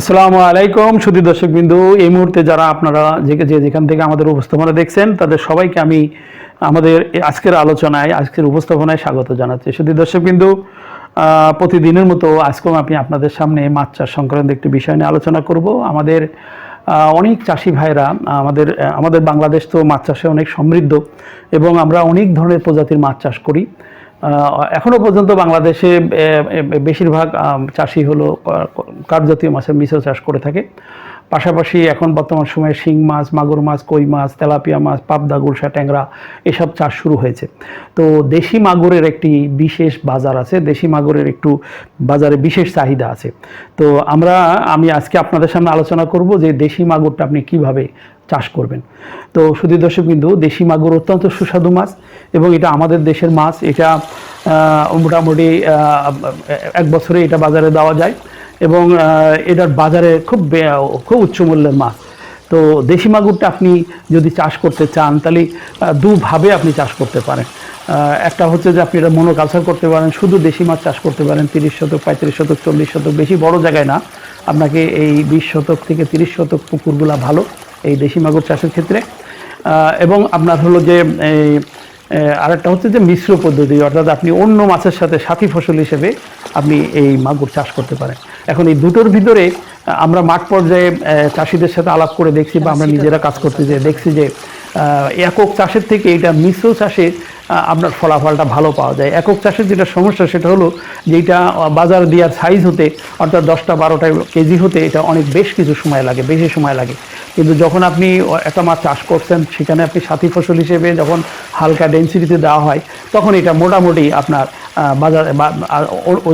আসসালামু আলাইকুম সুদী দর্শক বিন্দু এই মুহূর্তে যারা আপনারা যে যে যেখান থেকে আমাদের উপস্থাপনা দেখছেন, তাদের সবাইকে আমি আমাদের আজকের আলোচনায়, আজকের উপস্থাপনায় স্বাগত জানাচ্ছি। সুদী দর্শক বিন্দু প্রতিদিনের মতো আজকেও আমি আপনাদের সামনে মাছ চাষ সংক্রান্ত একটি বিষয় নিয়ে আলোচনা করব। আমাদের অনেক চাষি ভাইরা, আমাদের আমাদের বাংলাদেশ তো মাছ চাষে অনেক সমৃদ্ধ এবং আমরা অনেক ধরনের প্রজাতির মাছ চাষ করি। আহ, এখনও পর্যন্ত বাংলাদেশে বেশিরভাগ চাষি হলো কার জাতীয় মাছের মিশ্র চাষ করে থাকে। পাশাপাশি এখন বর্তমান সময়ে শিং মাছ, মাগুর মাছ, কই মাছ, তেলাপিয়া মাছ, পাবদা, গুলশা ট্যাংরা, এসব চাষ শুরু হয়েছে। তো দেশি মাগুরের একটি বিশেষ বাজার আছে, দেশি মাগুরের একটু বাজারে বিশেষ চাহিদা আছে। তো আমরা, আমি আজকে আপনাদের সামনে আলোচনা করব যে দেশি মাগুরটা আপনি কীভাবে চাষ করবেন। তো শুধু দর্শক বিন্দু, দেশি মাগুর অত্যন্ত সুস্বাদু মাছ এবং এটা আমাদের দেশের মাছ। এটা মোটামুটি এক বছরে এটা বাজারে দেওয়া যায়। এবং এটার বাজারে খুব খুব উচ্চ মূল্যের মাছ। তো দেশি মাগুরটা আপনি যদি চাষ করতে চান, তাহলে দুভাবে আপনি চাষ করতে পারেন। একটা হচ্ছে যে আপনি এটা মনোকালচার করতে পারেন, শুধু দেশি মাছ চাষ করতে পারেন, তিরিশ শতক, পঁয়ত্রিশ শতক, চল্লিশ শতক, বেশি বড় জায়গায় না। আপনাকে এই বিশ শতক থেকে তিরিশ শতক পুকুরগুলা ভালো, এই দেশি মাগুর চাষের ক্ষেত্রে। এবং আপনার হলো যে, এই আরেকটা হচ্ছে যে মিশ্র পদ্ধতি অর্থাৎ আপনি অন্য মাছের সাথে সাথী ফসল হিসেবে আপনি এই মাগুর চাষ করতে পারেন। এখন এই দুটোর ভিতরে আমরা মাঠ পর্যায়ে চাষিদের সাথে আলাপ করে দেখছি বা আমরা নিজেরা কাজ করতে যে দেখছি যে একক চাষের থেকে এটা মিশ্র চাষে আহ, আপনার ফলাফলটা ভালো পাওয়া যায়। একক চাষের যেটা সমস্যা, সেটা হলো যে এটা বাজার দেওয়ার সাইজ হতে, অর্থাৎ দশটা বারোটা কেজি হতে, এটা অনেক বেশ কিছু সময় লাগে, বেশি সময় লাগে। কিন্তু যখন আপনি একটা মাছ চাষ করছেন, সেখানে আপনি সাথী ফসল হিসেবে যখন হালকা ডেন্সিটিতে দেওয়া হয়, তখন এটা মোটামুটি আপনার বাজারে, বা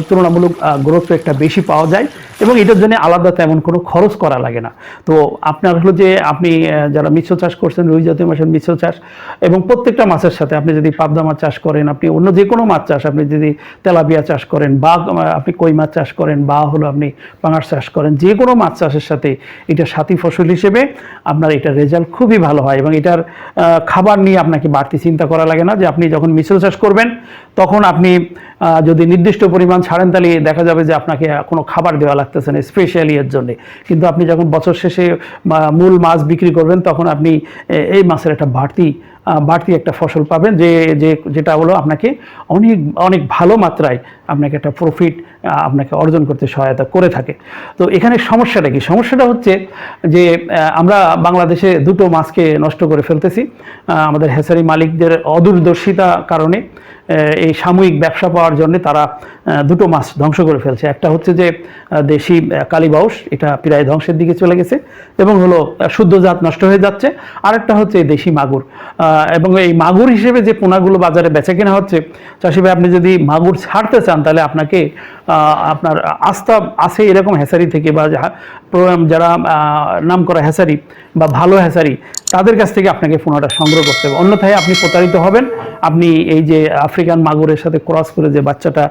তুলনামূলক গ্রোথ একটা বেশি পাওয়া যায় এবং এটার জন্য আলাদা তেমন কোনো খরচ করা লাগে না। তো আপনার হলো যে আপনি যারা মিশ্র চাষ করছেন, রুই জাতীয় মাছের মিশ্র চাষ এবং প্রত্যেকটা মাছের সাথে আপনি যদি পাবদা মাছ চাষ করেন, আপনি অন্য যে কোনো মাছ চাষ, আপনি যদি তেলাপিয়া চাষ করেন, বা, আপনি কই মাছ চাষ করেন, বা হলো আপনি পাঙাশ চাষ করেন যে কোনো মাছ চাষের সাথে এটা সাথী ফসল হিসেবে আপনার এটা রেজাল্ট খুবই ভালো হয় এবং এটার খাবার নিয়ে আপনাকে বাড়তি চিন্তা করা লাগে না যে আপনি যখন মিশ্র চাষ করবেন, তখন আপনি যদি নির্দিষ্ট পরিমাণ ছাড়েন তাহলে দেখা যাবে যে আপনাকে কোনো খাবার দেওয়া লাগতেছে না স্পেশালি এর জন্যে। কিন্তু আপনি যখন বছর শেষে মূল মাছ বিক্রি করবেন, তখন আপনি এই মাছের একটা বাড়তি বাড়তি একটা ফসল পাবেন। যে যে, যেটা হলো আপনাকে অনেক অনেক ভালো মাত্রায় আপনাকে একটা প্রফিট আপনাকে অর্জন করতে সহায়তা করে থাকে। তো এখানে সমস্যাটা কি? সমস্যাটা হচ্ছে যে আমরা বাংলাদেশে দুটো মাছকে নষ্ট করে ফেলতেছি। আমাদের হেসারি মালিকদের অদূরদর্শিতা কারণে। এই সাময়িক ব্যবসা পাওয়ার জন্য তারা দুটো মাছ ধ্বংস করে ফেলছে। একটা হচ্ছে যে দেশি কালীবাউস এটা প্রায় ধ্বংসের দিকে চলে গেছে এবং হলো আহ, শুদ্ধ জাত নষ্ট হয়ে যাচ্ছে। আরেকটা হচ্ছে এই দেশি মাগুর। এবং এই মাগুর হিসেবে যে পোনাগুলো বাজারে বেচা কেনা হচ্ছে চাষি ভাই আপনি যদি মাগুর ছাড়তে চান তাহলে আপনাকে আপনার আস্থা আছে এরকম হ্যাসারি থেকে বা যারা নাম করা হ্যাসারি বা ভালো হ্যাসারি তাদের কাছ থেকে আপনাকে পোনাটা সংগ্রহ করতে হবে। অন্যথায় আপনি প্রতারিত হবেন। আপনি এই যে আফ্রিকান মাগুরের সাথে ক্রস করে যে বাচ্চাটা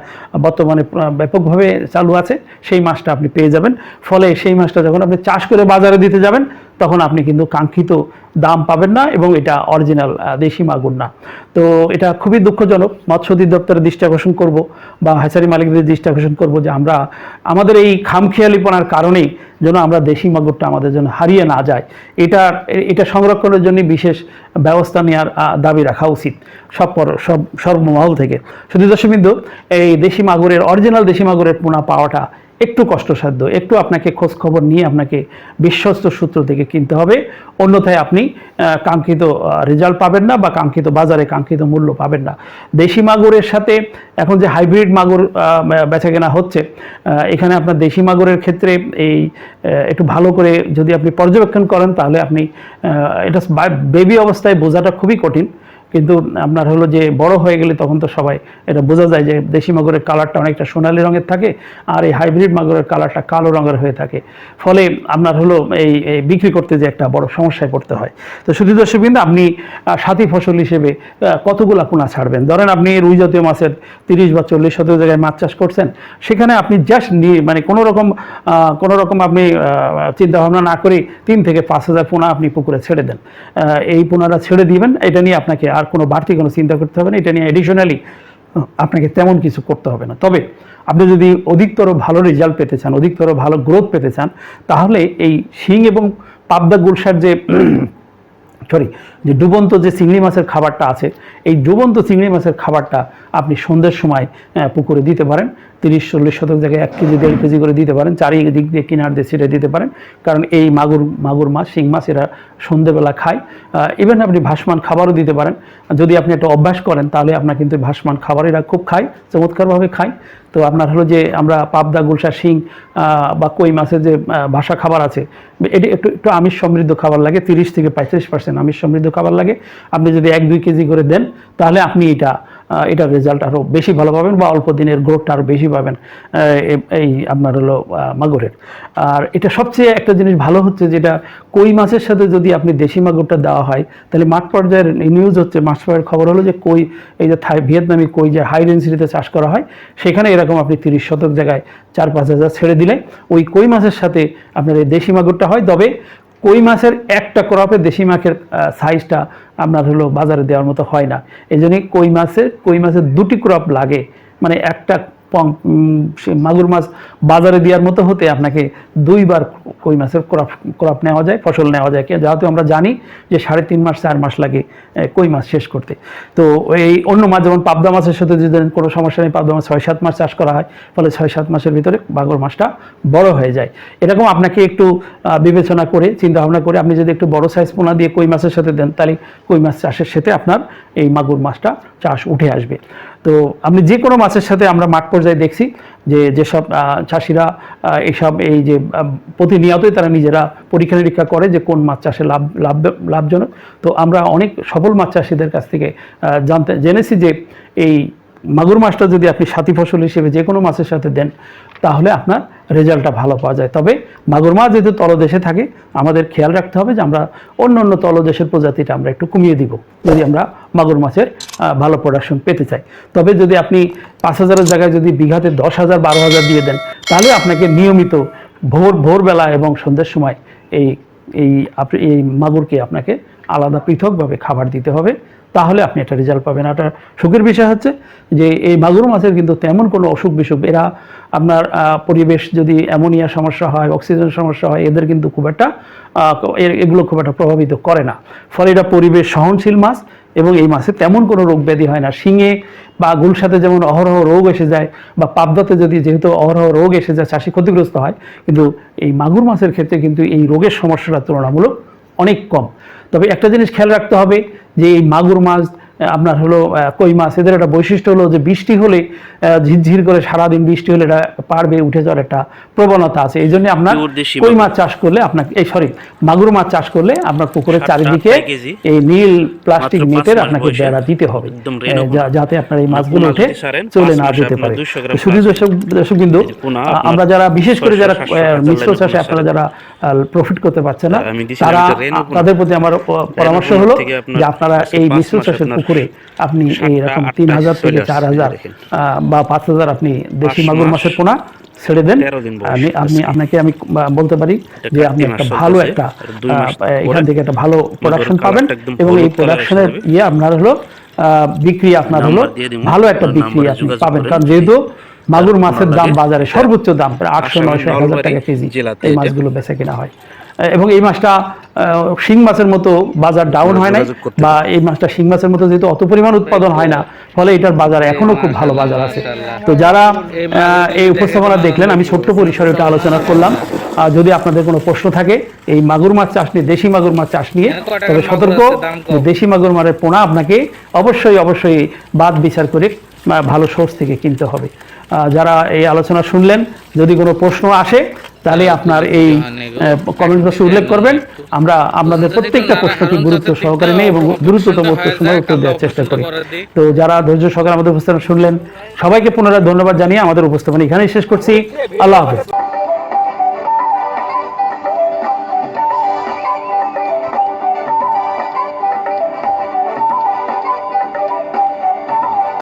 বর্তমানে ব্যাপকভাবে চালু আছে, সেই মাছটা আপনি পেয়ে যাবেন। ফলে সেই মাছটা যখন আপনি চাষ করে বাজারে দিতে যাবেন তখন আপনি কিন্তু কাঙ্ক্ষিত দাম পাবেন না এবং এটা অরিজিনাল দেশি মাগুর না। তো এটা খুবই দুঃখজনক। মৎস্য অধিদপ্তরের দৃষ্টি আকর্ষণ করব বা হ্যাচারি মালিকদের দৃষ্টি আকর্ষণ করব যে আমরা, আমাদের এই খামখেয়ালিপনার কারণেই যেন আমরা দেশি মাগুরটা আমাদের জন্য হারিয়ে না যায়। এটা এটা সংরক্ষণের জন্য বিশেষ ব্যবস্থা নেওয়ার দাবি রাখা উচিত সব পর- সব, সর্বমহল থেকে। শুধু দর্শকবিন্দু এই দেশি মাগুরের, অরিজিনাল দেশি মাগুরের পোনা পাওয়াটা একটু কষ্টসাধ্য, একটু আপনাকে খোঁজ খবর নিয়ে আপনাকে বিশ্বস্ত সূত্র থেকে কিনতে হবে। অন্যথায় আপনি কাঙ্ক্ষিত রেজাল্ট পাবেন না বা কাঙ্ক্ষিত বাজারে কাঙ্ক্ষিত মূল্য পাবেন না। দেশি মাগুরের সাথে এখন যে হাইব্রিড মাগুর বেচা কেনা হচ্ছে এখানে আপনার দেশি মাগুরের ক্ষেত্রে এই একটু ভালো করে যদি আপনি পর্যবেক্ষণ করেন তাহলে আপনি এটা বেবি অবস্থায় বোঝাটা খুবই কঠিন। কিন্তু আপনার হলো যে বড় হয়ে গেলে তখন তো সবাই এটা বোঝা যায় যে দেশি মাগুরের কালারটা অনেকটা সোনালি রঙের থাকে আর এই হাইব্রিড মাগুরের কালারটা কালো রঙের হয়ে থাকে। ফলে আপনার হলো এই বিক্রি করতে যে একটা বড় সমস্যায় পড়তে হয়। তো শুধু দর্শকবৃন্দ, আপনি সাথী ফসল হিসেবে কতগুলা পোনা ছাড়বেন? ধরেন আপনি রুই জাতীয় মাছের তিরিশ বা চল্লিশ শতক জায়গায় মাছ চাষ করছেন, সেখানে আপনি জাস্ট নিয়ে মানে কোনো রকম কোনো রকম আপনি চিন্তা ভাবনা না করে তিন থেকে পাঁচ হাজার পোনা আপনি পুকুরে ছেড়ে দেন। এই পোনাটা ছেড়ে দিবেন, এটা নিয়ে আপনাকে আর কোনো বাড়তি কোনো চিন্তা করতে হবে না, এটা নিয়ে অ্যাডিশনালি আপনাকে তেমন কিছু করতে হবে না। তবে আপনি যদি অধিকতর ভালো রেজাল্ট পেতে চান, অধিকতর ভালো গ্রোথ পেতে চান, তাহলে এই শিং এবং পাবদা গুলশার যে সরি যে ডুবন্ত যে চিংড়ি মাছের খাবারটা আছে, এই ডুবন্ত চিংড়ি মাছের খাবারটা আপনি সন্ধ্যের সময় পুকুরে দিতে পারেন। তিরিশ, চল্লিশ শতক জায়গায় এক কেজি, দেড় কেজি করে দিতে পারেন। চারিদিক দিয়ে কিনার দিয়ে ছিটে দিতে পারেন। কারণ এই মাগুর মাগুর মাছ, শিং মাছ এরা সন্ধ্যেবেলা খায়। ইভেন আপনি ভাসমান খাবারও দিতে পারেন। যদি আপনি একটা অভ্যাস করেন, তাহলে আপনার কিন্তু ভাসমান খাবার এরা খুব খায়, চমৎকারভাবে খায়। তো আপনার হলো যে আমরা পাবদা, গুলশা, শিং বা কই মাছের যে ভাষা খাবার আছে, এটি একটু একটু আমিষ সমৃদ্ধ খাবার লাগে, তিরিশ থেকে পঁয়ত্রিশ পার্সেন্ট আমিষ সমৃদ্ধ খাবার লাগে। আপনি যদি এক, দুই কেজি করে দেন, তাহলে আপনি এটা এটার রেজাল্ট আরও বেশি ভালো পাবেন বা অল্প দিনের গ্রোথটা আরও বেশি পাবেন এই আপনার হলো মাগুরের। আর এটা সবচেয়ে একটা জিনিস ভালো হচ্ছে যেটা কই মাছের সাথে যদি আপনি দেশি মাগুরটা দেওয়া হয়, তাহলে মাঠ পর্যায়ের নিউজ হচ্ছে, মাছ পর্যায়ের খবর হলো যে কই, এই যে থাই ভিয়েতনামি কই যে হাই ডেন্সিটিতে চাষ করা হয়, সেখানে এরকম আপনি তিরিশ শতক জায়গায় চার পাঁচ হাজার ছেড়ে দিলে, ওই কই মাছের সাথে আপনার এই দেশি মাগুরটা হয়। তবে কই মাছের একটা ক্রপে দেশি মাছের সাইজটা আপনার হলো বাজারে দেওয়ার মতো হয় না। এই জন্যই কই মাছের কই মাছের দুটি ক্রপ লাগে। মানে একটা সে মাগুর মাছ বাজারে দেওয়ার মতো হতে আপনাকে দুইবার কই মাছের ক্রপ ক্রপ নেওয়া যায়, ফসল নেওয়া যায়। যেহেতু আমরা জানি যে সাড়ে তিন মাস, চার মাস লাগে কই মাছ শেষ করতে। তো এই অন্য মাছ যেমন পাবদা মাছের সাথে যদি কোনো সমস্যা নেই, পাবদা মাছ ছয় সাত মাস চাষ করা হয়, ফলে ছয় সাত মাসের ভিতরে মাগুর মাছটা বড় হয়ে যায়। এরকম আপনাকে একটু বিবেচনা করে চিন্তা ভাবনা করে আপনি যদি একটু বড় সাইজ পোনা দিয়ে কই মাছের সাথে দেন, তাহলে কই মাছ চাষের সাথে আপনার এই মাগুর মাছটা চাষ উঠে আসবে। তো আপনি যে কোনো মাছের সাথে আমরা মাঠ পর্যায়ে দেখছি যে যেসব চাষিরা এইসব এই যে প্রতিনিয়তই তারা নিজেরা পরীক্ষা নিরীক্ষা করে যে কোন মাছ চাষে লাভ লাভ, লাভজনক। তো আমরা অনেক সফল মাছ চাষিদের কাছ থেকে জানতে, জেনেছি যে এই মাগুর মাছটা যদি আপনি সাথী ফসল হিসেবে যে কোনো মাছের সাথে দেন, তাহলে আপনার রেজাল্টটা ভালো পাওয়া যায়। তবে মাগুর মাছ যেহেতু তলদেশে থাকে, আমাদের খেয়াল রাখতে হবে যে আমরা অন্য অন্য তলদেশের প্রজাতিটা আমরা একটু কমিয়ে দিব, যদি আমরা মাগুর মাছের ভালো প্রোডাকশন পেতে চাই। তবে যদি আপনি পাঁচ হাজারের জায়গায় যদি বিঘাতে দশ হাজার, বারো হাজার দিয়ে দেন, তাহলে আপনাকে নিয়মিত ভোর, ভোরবেলা এবং সন্ধ্যের সময় এই এই আপনি, এই মাগুরকে আপনাকে আলাদা পৃথকভাবে খাবার দিতে হবে। তাহলে আপনি একটা রেজাল্ট পাবেন। একটা সুখের বিষয় হচ্ছে যে এই মাগুর মাছের কিন্তু তেমন কোনো অসুখ বিসুখ, এরা আপনার পরিবেশ যদি অ্যামোনিয়া সমস্যা হয় অক্সিজেন সমস্যা হয়, এদের কিন্তু খুব একটা এগুলো খুব একটা প্রভাবিত করে না। ফলে এটা পরিবেশ সহনশীল মাছ এবং এই মাছে তেমন কোনো রোগ ব্যাধি হয় না। শিঙে বা গুলশাতে যেমন অহরহ রোগ এসে যায় বা পাবদাতে যদি যেহেতু অহরহ রোগ এসে যায়, চাষি ক্ষতিগ্রস্ত হয়, কিন্তু এই মাগুর মাছের ক্ষেত্রে কিন্তু এই রোগের সমস্যাটা তুলনামূলক অনেক কম। তবে একটা জিনিস খেয়াল রাখতে হবে যে এই মাগুর মাছ আপনার হলো কই মাছ এদের একটা বৈশিষ্ট্য হলো যে বৃষ্টি হলে ঝিরঝির করে সারাদিন বৃষ্টি হলে এটা পাড়বে উঠে যাওয়ার একটা প্রবণতা আছে। এই জন্য আপনার কই মাছ চাষ করলে আপনার এই সরি মাগুর মাছ চাষ করলে আপনার পুকুরের চারিদিকে এই নীল প্লাস্টিক নেটের আপনাকে বেড়া দিতে হবে। যাতে আপনার এই মাছগুলো উঠে চলে না যেতে পারে। 200 গ্রাম তো শুধু দর্শক বিন্দু আমরা যারা বিশেষ করে যারা মিশ্র চাষে আপনারা যারা প্রফিট করতে পারছে না তারা। তাদের প্রতি আমার পরামর্শ হলো যে আপনারা এই মিশ্র চাষের পুকুরে আপনি এইরকম তিন হাজার থেকে চার হাজার বা পাঁচ হাজার আপনি দেশি মাগুর মাছের পোনা ছেড়ে দেন। আমি আমি আপনাকে আমি বলতে পারি যে আপনি একটা ভালো একটা এখান থেকে একটা ভালো প্রোডাকশন পাবেন এবং এই প্রোডাকশনের ইয়ে আপনার হলো বিক্রি আপনার হলো। ভালো একটা বিক্রি আপনি পাবেন। কারণ যেহেতু মাগুর মাছের দাম বাজারে সর্বোচ্চ দাম প্রায় আটশো নয়শো এক হাজার টাকা কেজি এই মাছগুলো বেচা কেনা হয়। এবং এই মাছটা শিং মাছের মতো বাজার ডাউন হয় নাই বা এই মাছটা শিং মাছের মতো যেহেতু অত পরিমাণ উৎপাদন হয় না ফলে এটার বাজারে এখনও খুব ভালো বাজার আছে। তো যারা এই উপস্থাপনা দেখলেন আমি ছোট্ট পরিসরে এটা আলোচনা করলাম। আর যদি আপনাদের কোনো প্রশ্ন থাকে এই মাগুর মাছ চাষ নিয়ে দেশি মাগুর মাছ চাষ নিয়ে তবে সতর্ক দেশি মাগুর মাছের পোনা আপনাকে অবশ্যই অবশ্যই বাদ বিচার করে ভালো সোর্স থেকে কিনতে হবে। যারা এই আলোচনা শুনলেন যদি কোনো প্রশ্ন আসে তাহলে আপনার এই কমেন্ট বক্সে উল্লেখ করবেন। আমরা আপনাদের প্রত্যেকটা প্রশ্নকে গুরুত্ব সহকারে নেই এবং দ্রুততম সময় উত্তর দেওয়ার চেষ্টা করি। তো যারা ধৈর্য সহকারে আমাদের উপস্থাপনা শুনলেন সবাইকে পুনরায় ধন্যবাদ জানিয়ে আমাদের উপস্থাপনা এখানেই শেষ করছি। আল্লাহ হাফেজ।